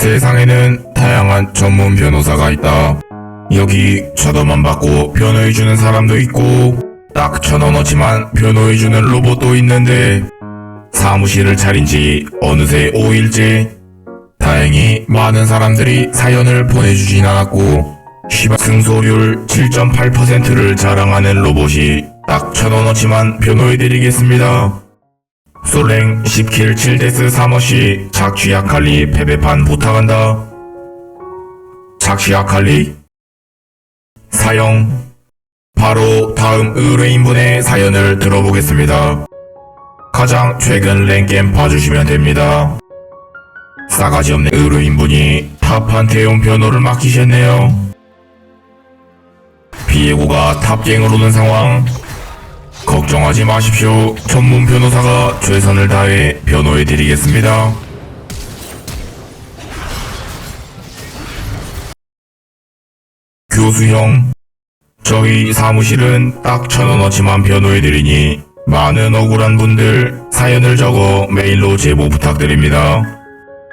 세상에는 다양한 전문 변호사가 있다. 여기 쳐도만 받고 변호해주는 사람도 있고 딱 쳐넣어놓지만 변호해주는 로봇도 있는데 사무실을 차린 지 어느새 5일째 다행히 많은 사람들이 사연을 보내주진 않았고 시바 승소율 7.8%를 자랑하는 로봇이 딱 쳐넣어놓지만 변호해드리겠습니다. 솔랭 10킬 7데스 3어시 착취 아칼리 패배판 부탁한다. 착취 아칼리 사형 바로 다음 의뢰인분의 사연을 들어보겠습니다. 가장 최근 랭겜 봐주시면 됩니다. 싸가지 없는 의뢰인분이 탑한 대용 변호를 맡기셨네요. 비예고가 탑갱을 오는 상황. 걱정하지 마십시오. 전문 변호사가 최선을 다해 변호해드리겠습니다. 교수형, 저희 사무실은 딱 천원어치만 변호해드리니 많은 억울한 분들 사연을 적어 메일로 제보 부탁드립니다.